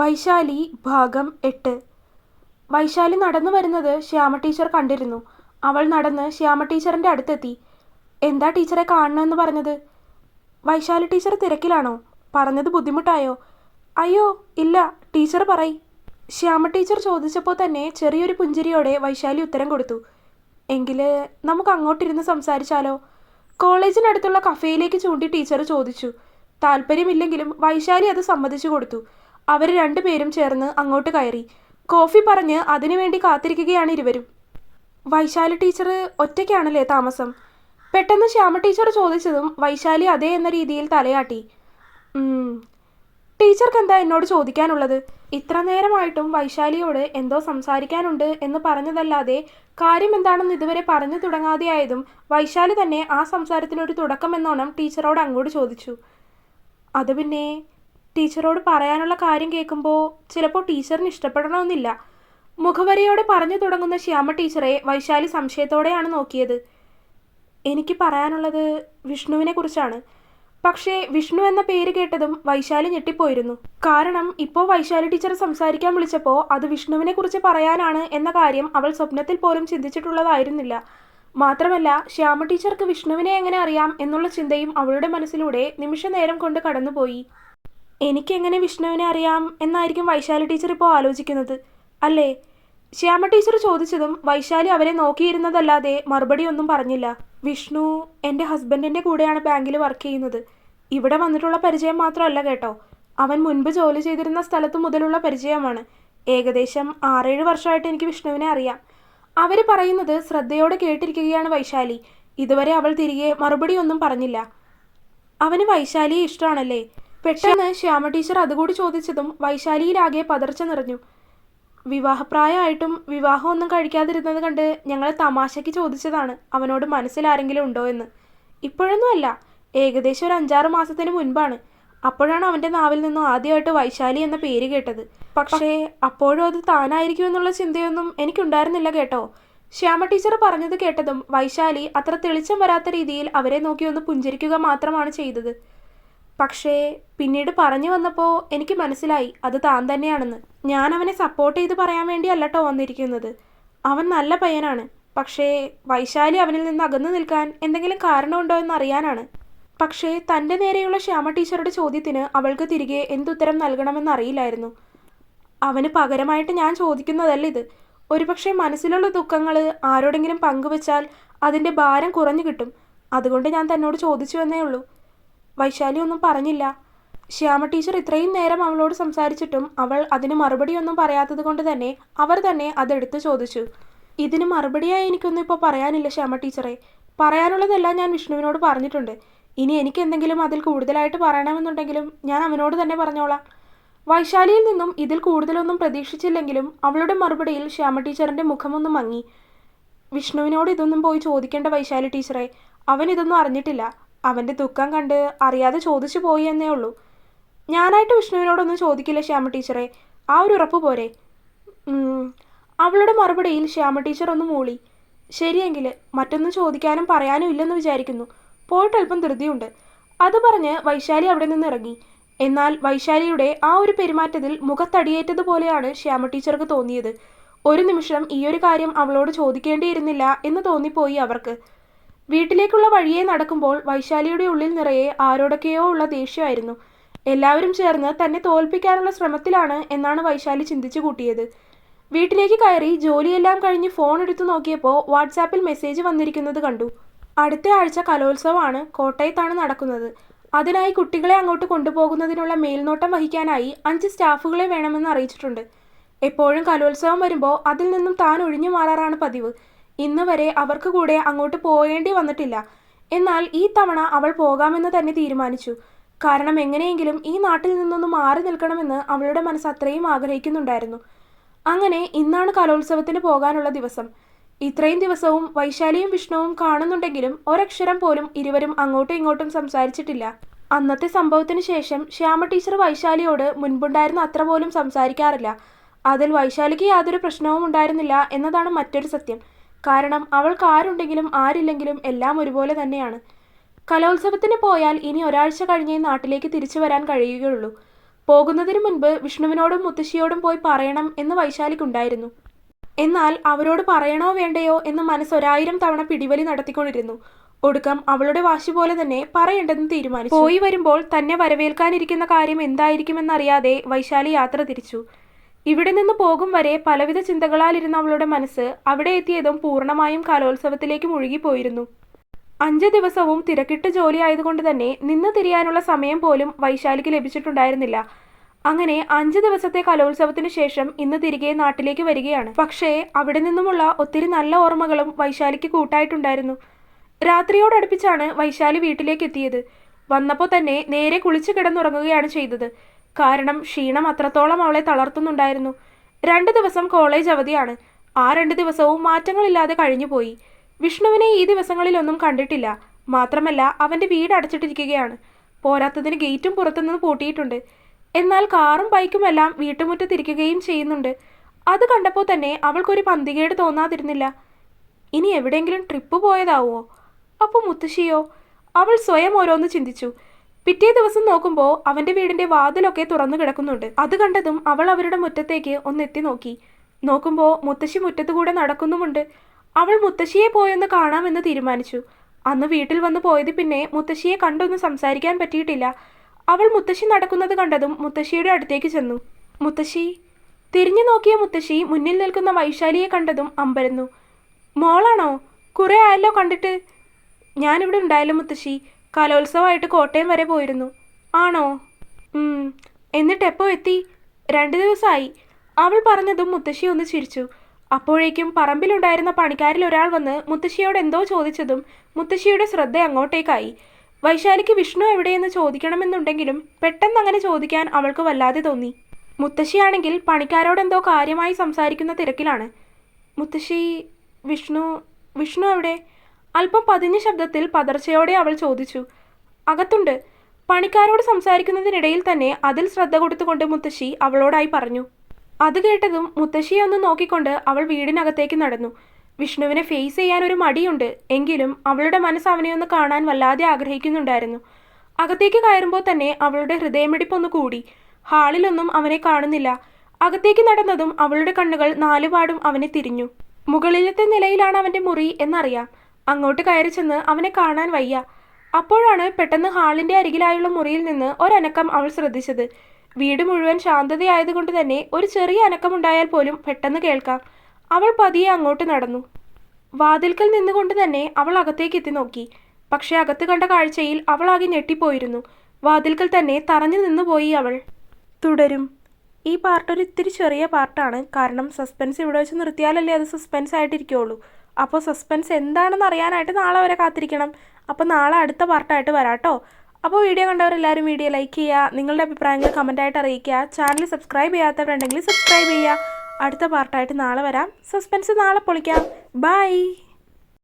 വൈശാലി ഭാഗം എട്ട്. വൈശാലി നടന്നു വരുന്നത് ശ്യാമ ടീച്ചർ കണ്ടിരുന്നു. അവൾ നടന്ന് ശ്യാമ ടീച്ചറിന്റെ അടുത്തെത്തി. എന്താ ടീച്ചറെ കാണണമെന്ന് പറഞ്ഞത്? വൈശാലി ടീച്ചർ തിരക്കിലാണോ? പറഞ്ഞത് ബുദ്ധിമുട്ടായോ? അയ്യോ ഇല്ല ടീച്ചർ പറയ്. ശ്യാമ ടീച്ചർ ചോദിച്ചപ്പോൾ തന്നെ ചെറിയൊരു പുഞ്ചിരിയോടെ വൈശാലി ഉത്തരം കൊടുത്തു. എങ്കിൽ നമുക്ക് അങ്ങോട്ടിരുന്ന് സംസാരിച്ചാലോ? കോളേജിനടുത്തുള്ള കഫേയിലേക്ക് ചൂണ്ടി ടീച്ചർ ചോദിച്ചു. താല്പര്യമില്ലെങ്കിലും വൈശാലി അത് സമ്മതിച്ചു കൊടുത്തു. അവർ രണ്ടുപേരും ചേർന്ന് അങ്ങോട്ട് കയറി. കോഫി പറഞ്ഞ് അതിനുവേണ്ടി കാത്തിരിക്കുകയാണ് ഇരുവരും. വൈശാലി ടീച്ചർ ഒറ്റയ്ക്കാണല്ലേ താമസം? പെട്ടെന്ന് ശ്യാമ ടീച്ചർ ചോദിച്ചതും വൈശാലി അതേ എന്ന രീതിയിൽ തലയാട്ടി. "ഉം, ടീച്ചർക്ക് എന്താ എന്നോട് ചോദിക്കാനുള്ളത്? ഇത്ര നേരമായിട്ടും വൈശാലിയോട് എന്തോ സംസാരിക്കാനുണ്ട് എന്ന് പറഞ്ഞതല്ലാതെ കാര്യം എന്താണെന്ന് ഇതുവരെ പറഞ്ഞു തുടങ്ങാതെയായതും വൈശാലി തന്നെ ആ സംസാരത്തിനൊരു തുടക്കമെന്നോണം ടീച്ചറോട് അങ്ങോട്ട് ചോദിച്ചു. അത് പിന്നെ ടീച്ചറോട് പറയാനുള്ള കാര്യം കേൾക്കുമ്പോൾ ചിലപ്പോൾ ടീച്ചറിന് ഇഷ്ടപ്പെടണമെന്നില്ല. മുഖവരയോടെ പറഞ്ഞു തുടങ്ങുന്ന ശ്യാമ ടീച്ചറെ വൈശാലി സംശയത്തോടെയാണ് നോക്കിയത്. എനിക്ക് പറയാനുള്ളത് വിഷ്ണുവിനെ കുറിച്ചാണ്. പക്ഷേ വിഷ്ണു എന്ന പേര് കേട്ടതും വൈശാലി ഞെട്ടിപ്പോയിരുന്നു. കാരണം ഇപ്പോൾ വൈശാലി ടീച്ചർ സംസാരിക്കാൻ വിളിച്ചപ്പോൾ അത് വിഷ്ണുവിനെ കുറിച്ച് പറയാനാണ് എന്ന കാര്യം അവൾ സ്വപ്നത്തിൽ പോലും ചിന്തിച്ചിട്ടുള്ളതായിരുന്നില്ല. മാത്രമല്ല ശ്യാമ ടീച്ചർക്ക് വിഷ്ണുവിനെ എങ്ങനെ അറിയാം എന്നുള്ള ചിന്തയും അവളുടെ മനസ്സിലൂടെ നിമിഷ നേരം കൊണ്ട് കടന്നുപോയി. എനിക്കെങ്ങനെ വിഷ്ണുവിനെ അറിയാം എന്നായിരിക്കും വൈശാലി ടീച്ചർ ഇപ്പോൾ ആലോചിക്കുന്നത്. അല്ലേ? ശ്യാമ ടീച്ചർ ചോദിച്ചതും വൈശാലി അവരെ നോക്കിയിരുന്നതല്ലാതെ മറുപടി ഒന്നും പറഞ്ഞില്ല. വിഷ്ണു എന്റെ ഹസ്ബൻഡിന്റെ കൂടെയാണ് ബാങ്കിൽ വർക്ക് ചെയ്യുന്നത്. ഇവിടെ വന്നിട്ടുള്ള പരിചയം മാത്രമല്ല കേട്ടോ. അവൻ മുൻപ് ജോലി ചെയ്തിരുന്ന സ്ഥലത്ത് മുതലുള്ള പരിചയമാണ്. ഏകദേശം ആറേഴ് വർഷമായിട്ട് എനിക്ക് വിഷ്ണുവിനെ അറിയാം. അവർ പറയുന്നത് ശ്രദ്ധയോടെ കേട്ടിരിക്കുകയാണ് വൈശാലി. ഇതുവരെ അവൾ തിരികെ മറുപടി ഒന്നും പറഞ്ഞില്ല. അവന് വൈശാലിയെ ഇഷ്ടമാണല്ലേ? പെട്ടെന്ന് ശ്യാമ ടീച്ചർ അതുകൂടി ചോദിച്ചതും വൈശാലിയിലാകെ പതർച്ച നിറഞ്ഞു. വിവാഹപ്രായമായിട്ടും വിവാഹമൊന്നും കഴിക്കാതിരുന്നത് കണ്ട് ഞങ്ങളെ തമാശയ്ക്ക് ചോദിച്ചതാണ് അവനോട് മനസ്സിലാരെങ്കിലും ഉണ്ടോ എന്ന്. ഇപ്പോഴൊന്നും അല്ല ഏകദേശം ഒരു അഞ്ചാറ് മാസത്തിന് മുൻപാണ്. അപ്പോഴാണ് അവന്റെ നാവിൽ നിന്നും ആദ്യമായിട്ട് വൈശാലി എന്ന പേര് കേട്ടത്. പക്ഷേ അപ്പോഴും അത് താനായിരിക്കും എന്നുള്ള ചിന്തയൊന്നും എനിക്കുണ്ടായിരുന്നില്ല കേട്ടോ. ശ്യാമ ടീച്ചർ പറഞ്ഞത് കേട്ടതും വൈശാലി അത്ര തെളിച്ചം വരാത്ത രീതിയിൽ അവരെ നോക്കി ഒന്ന് പുഞ്ചിരിക്കുക മാത്രമാണ് ചെയ്തത്. പക്ഷേ പിന്നീട് പറഞ്ഞു വന്നപ്പോൾ എനിക്ക് മനസ്സിലായി അത് താൻ തന്നെയാണെന്ന്. ഞാൻ അവനെ സപ്പോർട്ട് ചെയ്ത് പറയാൻ വേണ്ടിയല്ലട്ടോ വന്നിരിക്കുന്നത്. അവൻ നല്ല പയ്യനാണ്. പക്ഷേ വൈശാലി അവനിൽ നിന്ന് അകന്നു നിൽക്കാൻ എന്തെങ്കിലും കാരണമുണ്ടോ എന്ന് അറിയാനാണ് പക്ഷേ തന്റെ നേരെയുള്ള ശ്യാമ ടീച്ചറുടെ ചോദ്യത്തിന് അവൾക്ക് തിരികെ എന്തുത്തരം നൽകണമെന്ന് അറിയില്ലായിരുന്നു. അവന് പകരമായിട്ട് ഞാൻ ചോദിക്കുന്നതല്ല ഇത്. ഒരുപക്ഷെ മനസ്സിലുള്ള ദുഃഖങ്ങൾ ആരോടെങ്കിലും പങ്കുവെച്ചാൽ അതിന്റെ ഭാരം കുറഞ്ഞു കിട്ടും. അതുകൊണ്ട് ഞാൻ തന്നോട് ചോദിച്ചു എന്നേ ഉള്ളൂ. വൈശാലി ഒന്നും പറഞ്ഞില്ല. ശ്യാമ ടീച്ചർ ഇത്രയും നേരം അവളോട് സംസാരിച്ചിട്ടും അവൾ അതിന് മറുപടിയൊന്നും പറയാത്തത് കൊണ്ട് തന്നെ അവർ തന്നെ അതെടുത്ത് ചോദിച്ചു. ഇതിന് മറുപടിയായി എനിക്കൊന്നും ഇപ്പോൾ പറയാനില്ല ശ്യാമ ടീച്ചറെ. പറയാനുള്ളതെല്ലാം ഞാൻ വിഷ്ണുവിനോട് പറഞ്ഞിട്ടുണ്ട്. ഇനി എനിക്ക് എന്തെങ്കിലും അതിൽ കൂടുതലായിട്ട് പറയണമെന്നുണ്ടെങ്കിലും ഞാൻ അവനോട് തന്നെ പറഞ്ഞോളാം. വൈശാലിയിൽ നിന്നും ഇതിൽ കൂടുതലൊന്നും പ്രതീക്ഷിച്ചില്ലെങ്കിലും അവളുടെ മറുപടിയിൽ ശ്യാമ ടീച്ചറിന്റെ മുഖമൊന്നും മങ്ങി. വിഷ്ണുവിനോട് ഇതൊന്നും പോയി ചോദിക്കേണ്ട വൈശാലി ടീച്ചറെ അവൻ ഇതൊന്നും അറിഞ്ഞിട്ടില്ല. അവന്റെ ദുഃഖം കണ്ട് അറിയാതെ ചോദിച്ചു പോയി എന്നേ ഉള്ളൂ. ഞാനായിട്ട് വിഷ്ണുവിനോടൊന്നും ചോദിക്കില്ല ശ്യാമ ടീച്ചറെ. ആ ഒരു ഉറപ്പ് പോരെ. അവളുടെ മറുപടിയിൽ ശ്യാമ ടീച്ചർ ഒന്ന് മൂളി. ശരിയെങ്കിൽ മറ്റൊന്നും ചോദിക്കാനും പറയാനും ഇല്ലെന്ന് വിചാരിക്കുന്നു. പോയിട്ട് അല്പം ധൃതിയുണ്ട്. അത് പറഞ്ഞ് വൈശാലി അവിടെ നിന്ന് ഇറങ്ങി. എന്നാൽ വൈശാലിയുടെ ആ ഒരു പെരുമാറ്റത്തിൽ മുഖത്തടിയേറ്റതുപോലെയാണ് ശ്യാമ ടീച്ചർക്ക് തോന്നിയത്. ഒരു നിമിഷം ഈയൊരു കാര്യം അവളോട് ചോദിക്കേണ്ടിയിരുന്നില്ല എന്ന് തോന്നിപ്പോയി അവർക്ക്. വീട്ടിലേക്കുള്ള വഴിയെ നടക്കുമ്പോൾ വൈശാലിയുടെ ഉള്ളിൽ നിറയെ ആരോടൊക്കെയോ ഉള്ള ദേഷ്യമായിരുന്നു. എല്ലാവരും ചേർന്ന് തന്നെ തോൽപ്പിക്കാനുള്ള ശ്രമത്തിലാണ് എന്നാണ് വൈശാലി ചിന്തിച്ചു കൂട്ടിയത്. വീട്ടിലേക്ക് കയറി ജോലിയെല്ലാം കഴിഞ്ഞ് ഫോൺ എടുത്തു നോക്കിയപ്പോൾ വാട്സാപ്പിൽ മെസ്സേജ് വന്നിരിക്കുന്നത് കണ്ടു. അടുത്ത ആഴ്ച കലോത്സവമാണ് കോട്ടയത്താണ് നടക്കുന്നത്. അതിനായി കുട്ടികളെ അങ്ങോട്ട് കൊണ്ടുപോകുന്നതിനുള്ള മേൽനോട്ടം വഹിക്കാനായി അഞ്ച് സ്റ്റാഫുകളെ വേണമെന്ന് അറിയിച്ചിട്ടുണ്ട്. എപ്പോഴും കലോത്സവം വരുമ്പോൾ അതിൽ നിന്നും താൻ ഒഴിഞ്ഞു മാറാറാണ് പതിവ്. ഇന്ന് വരെ അവർക്ക് കൂടെ അങ്ങോട്ട് പോകേണ്ടി വന്നിട്ടില്ല. എന്നാൽ ഈ തവണ അവൾ പോകാമെന്ന് തന്നെ തീരുമാനിച്ചു. കാരണം എങ്ങനെയെങ്കിലും ഈ നാട്ടിൽ നിന്നൊന്ന് മാറി നിൽക്കണമെന്ന് അവളുടെ മനസ്സ് അത്രയും ആഗ്രഹിക്കുന്നുണ്ടായിരുന്നു. അങ്ങനെ ഇന്നാണ് കലോത്സവത്തിന് പോകാനുള്ള ദിവസം. ഇത്രയും ദിവസവും വൈശാലിയും വിഷ്ണുവും കാണുന്നുണ്ടെങ്കിലും ഒരക്ഷരം പോലും ഇരുവരും അങ്ങോട്ടും ഇങ്ങോട്ടും സംസാരിച്ചിട്ടില്ല. അന്നത്തെ സംഭവത്തിന് ശേഷം ശ്യാമ ടീച്ചർ വൈശാലിയോട് മുൻപുണ്ടായിരുന്ന അത്ര പോലും സംസാരിക്കാറില്ല. അതിൽ വൈശാലിക്ക് യാതൊരു പ്രശ്നവും ഉണ്ടായിരുന്നില്ല എന്നതാണ് മറ്റൊരു സത്യം. കാരണം അവൾക്ക് ആരുണ്ടെങ്കിലും ആരില്ലെങ്കിലും എല്ലാം ഒരുപോലെ തന്നെയാണ്. കലോത്സവത്തിന് പോയാൽ ഇനി ഒരാഴ്ച കഴിഞ്ഞേ നാട്ടിലേക്ക് തിരിച്ചു വരാൻ കഴിയുകയുള്ളൂ. പോകുന്നതിന് മുൻപ് വിഷ്ണുവിനോടും മുത്തശ്ശിയോടും പോയി പറയണം എന്ന് വൈശാലിക്കുണ്ടായിരുന്നു. എന്നാൽ അവരോട് പറയണോ വേണ്ടയോ എന്ന് മനസ്സൊരായിരം തവണ പിടിവലി നടത്തിക്കൊണ്ടിരുന്നു. ഒടുക്കം അവളുടെ വാശി പോലെ തന്നെ പറയേണ്ടെന്ന് തീരുമാനിച്ചു. പോയി വരുമ്പോൾ തന്നെ വരവേൽക്കാനിരിക്കുന്ന കാര്യം എന്തായിരിക്കുമെന്നറിയാതെ വൈശാലി യാത്ര തിരിച്ചു. ഇവിടെ നിന്ന് പോകും വരെ പലവിധ ചിന്തകളാലിരുന്ന അവളുടെ മനസ്സ് അവിടെ എത്തിയതും പൂർണമായും കലോത്സവത്തിലേക്ക് മുഴുകിപ്പോയിരുന്നു. അഞ്ച് ദിവസവും തിരക്കിട്ട് ജോലി ആയതുകൊണ്ട് തന്നെ നിന്ന് തിരിയാനുള്ള സമയം പോലും വൈശാലിക്ക് ലഭിച്ചിട്ടുണ്ടായിരുന്നില്ല. അങ്ങനെ അഞ്ച് ദിവസത്തെ കലോത്സവത്തിന് ശേഷം ഇന്ന് തിരികെ നാട്ടിലേക്ക് വരികയാണ്. പക്ഷേ അവിടെ നിന്നുമുള്ള ഒത്തിരി നല്ല ഓർമ്മകളും വൈശാലിക്ക് കൂട്ടായിട്ടുണ്ടായിരുന്നു. രാത്രിയോടടുപ്പിച്ചാണ് വൈശാലി വീട്ടിലേക്ക് എത്തിയത്. വന്നപ്പോൾ തന്നെ നേരെ കുളിച്ചു കിടന്നുറങ്ങുകയാണ് ചെയ്തത്. കാരണം ക്ഷീണം അത്രത്തോളം അവളെ തളർത്തുന്നുണ്ടായിരുന്നു. രണ്ട് ദിവസം കോളേജ് അവധിയാണ്. ആ രണ്ട് ദിവസവും മാറ്റങ്ങളില്ലാതെ കഴിഞ്ഞുപോയി വിഷ്ണുവിനെ ഈ ദിവസങ്ങളിലൊന്നും കണ്ടിട്ടില്ല. മാത്രമല്ല അവന്റെ വീട് അടച്ചിട്ടിരിക്കുകയാണ്. പോരാത്തതിന് ഗേറ്റും പുറത്തുനിന്ന് പൂട്ടിയിട്ടുണ്ട്. എന്നാൽ കാറും ബൈക്കും എല്ലാം വീട്ടുമുറ്റത്തിരിക്കുകയും ചെയ്യുന്നുണ്ട്. അത് കണ്ടപ്പോൾ തന്നെ അവൾക്കൊരു പന്തികേട് തോന്നാതിരുന്നില്ല. ഇനി എവിടെയെങ്കിലും ട്രിപ്പ് പോയതാവോ അപ്പോൾ മുത്തശ്ശിയോ? അവൾ സ്വയം ഓരോന്ന് ചിന്തിച്ചു. പിറ്റേ ദിവസം നോക്കുമ്പോൾ അവന്റെ വീടിന്റെ വാതിലൊക്കെ തുറന്നു കിടക്കുന്നുണ്ട്. അത് കണ്ടതും അവൾ അവരുടെ മുറ്റത്തേക്ക് ഒന്ന് എത്തി നോക്കി. നോക്കുമ്പോൾ മുത്തശ്ശി മുറ്റത്തുകൂടെ നടക്കുന്നുമുണ്ട്. അവൾ മുത്തശ്ശിയെ പോയൊന്ന് കാണാമെന്ന് തീരുമാനിച്ചു. അന്ന് വീട്ടിൽ വന്ന് പോയത് പിന്നെ മുത്തശ്ശിയെ കണ്ടൊന്നും സംസാരിക്കാൻ പറ്റിയിട്ടില്ല. അവൾ മുത്തശ്ശി നടക്കുന്നത് കണ്ടതും മുത്തശ്ശിയുടെ അടുത്തേക്ക് ചെന്നു. മുത്തശ്ശി തിരിഞ്ഞു നോക്കിയ മുത്തശ്ശി മുന്നിൽ നിൽക്കുന്ന വൈശാലിയെ കണ്ടതും അമ്പരന്നു. മോളാണോ? കുറേ ആയല്ലോ കണ്ടിട്ട്. ഞാനിവിടെ ഉണ്ടായല്ലോ മുത്തശ്ശി. കലോത്സവമായിട്ട് കോട്ടയം വരെ പോയിരുന്നു. ആണോ? എന്നിട്ട് എപ്പോൾ എത്തി? രണ്ട് ദിവസമായി അവൾ പറഞ്ഞതും മുത്തശ്ശി ഒന്ന് ചിരിച്ചു. അപ്പോഴേക്കും പറമ്പിലുണ്ടായിരുന്ന പണിക്കാരിൽ ഒരാൾ വന്ന് മുത്തശ്ശിയോട് എന്തോ ചോദിച്ചതും മുത്തശ്ശിയുടെ ശ്രദ്ധ അങ്ങോട്ടേക്കായി. വൈശാലിക്ക് വിഷ്ണു എവിടെയെന്ന് ചോദിക്കണമെന്നുണ്ടെങ്കിലും പെട്ടെന്ന് അങ്ങനെ ചോദിക്കാൻ അവൾക്ക് വല്ലാതെ തോന്നി. മുത്തശ്ശിയാണെങ്കിൽ പണിക്കാരോടെന്തോ കാര്യമായി സംസാരിക്കുന്ന തിരക്കിലാണ്. മുത്തശ്ശി വിഷ്ണു വിഷ്ണു എവിടെ? അല്പം പതിഞ്ഞ ശബ്ദത്തിൽ പതർച്ചയോടെ അവൾ ചോദിച്ചു അകത്തുണ്ട്. പണിക്കാരോട് സംസാരിക്കുന്നതിനിടയിൽ തന്നെ അതിൽ ശ്രദ്ധ കൊടുത്തുകൊണ്ട് മുത്തശ്ശി അവളോടായി പറഞ്ഞു. അത് കേട്ടതും മുത്തശ്ശിയെ ഒന്ന് നോക്കിക്കൊണ്ട് അവൾ വീടിനകത്തേക്ക് നടന്നു. വിഷ്ണുവിനെ ഫേസ് ചെയ്യാൻ ഒരു മടിയുണ്ട്. എങ്കിലും അവളുടെ മനസ്സ് അവനെ ഒന്ന് കാണാൻ വല്ലാതെ ആഗ്രഹിക്കുന്നുണ്ടായിരുന്നു. അകത്തേക്ക് കയറുമ്പോൾ തന്നെ അവളുടെ ഹൃദയമിടിപ്പൊന്ന് കൂടി. ഹാളിലൊന്നും അവനെ കാണുന്നില്ല. അകത്തേക്ക് നടന്നതും അവളുടെ കണ്ണുകൾ നാലുപാടും അവനെ തിരിഞ്ഞു. മുകളിലത്തെ നിലയിലാണ് അവന്റെ മുറി എന്നറിയാം. അങ്ങോട്ട് കയറി ചെന്ന് അവനെ കാണാൻ വയ്യ. അപ്പോഴാണ് പെട്ടെന്ന് ഹാളിന്റെ അരികിലായുള്ള മുറിയിൽ നിന്ന് ഒരനക്കം അവൾ ശ്രദ്ധിച്ചത്. വീട് മുഴുവൻ ശാന്തതയായതുകൊണ്ട് തന്നെ ഒരു ചെറിയ അനക്കമുണ്ടായാൽ പോലും പെട്ടെന്ന് കേൾക്കാം. അവൾ പതിയെ അങ്ങോട്ട് നടന്നു. വാതിൽക്കൽ നിന്നുകൊണ്ട് തന്നെ അവൾ അകത്തേക്ക് എത്തി നോക്കി. പക്ഷേ അകത്ത് കണ്ട കാഴ്ചയിൽ അവൾ ആകെ ഞെട്ടിപ്പോയിരുന്നു. വാതിൽക്കൽ തന്നെ തറഞ്ഞു നിന്നുപോയി അവൾ. തുടരും. ഈ പാർട്ട് ഒരു ഇത്തിരി ചെറിയ പാർട്ടാണ്. കാരണം സസ്പെൻസ് ഇവിടെ വെച്ച് നിർത്തിയാലല്ലേ അത് സസ്പെൻസ് ആയിട്ടിരിക്കുള്ളൂ. അപ്പോൾ സസ്പെൻസ് എന്താണെന്ന് അറിയാനായിട്ട് നാളെ വരെ കാത്തിരിക്കണം. അപ്പോൾ നാളെ അടുത്ത പാർട്ടായിട്ട് വരാം കേട്ടോ അപ്പോൾ വീഡിയോ കണ്ടവരെല്ലാവരും വീഡിയോ ലൈക്ക് ചെയ്യുക നിങ്ങളുടെ അഭിപ്രായങ്ങൾ കമന്റായിട്ട് അറിയിക്കുക. ചാനൽ സബ്സ്ക്രൈബ് ചെയ്യാത്തവരുണ്ടെങ്കിൽ സബ്സ്ക്രൈബ് ചെയ്യുക. അടുത്ത പാർട്ടായിട്ട് നാളെ വരാം. സസ്പെൻസ് നാളെ പൊളിക്കാം. ബൈ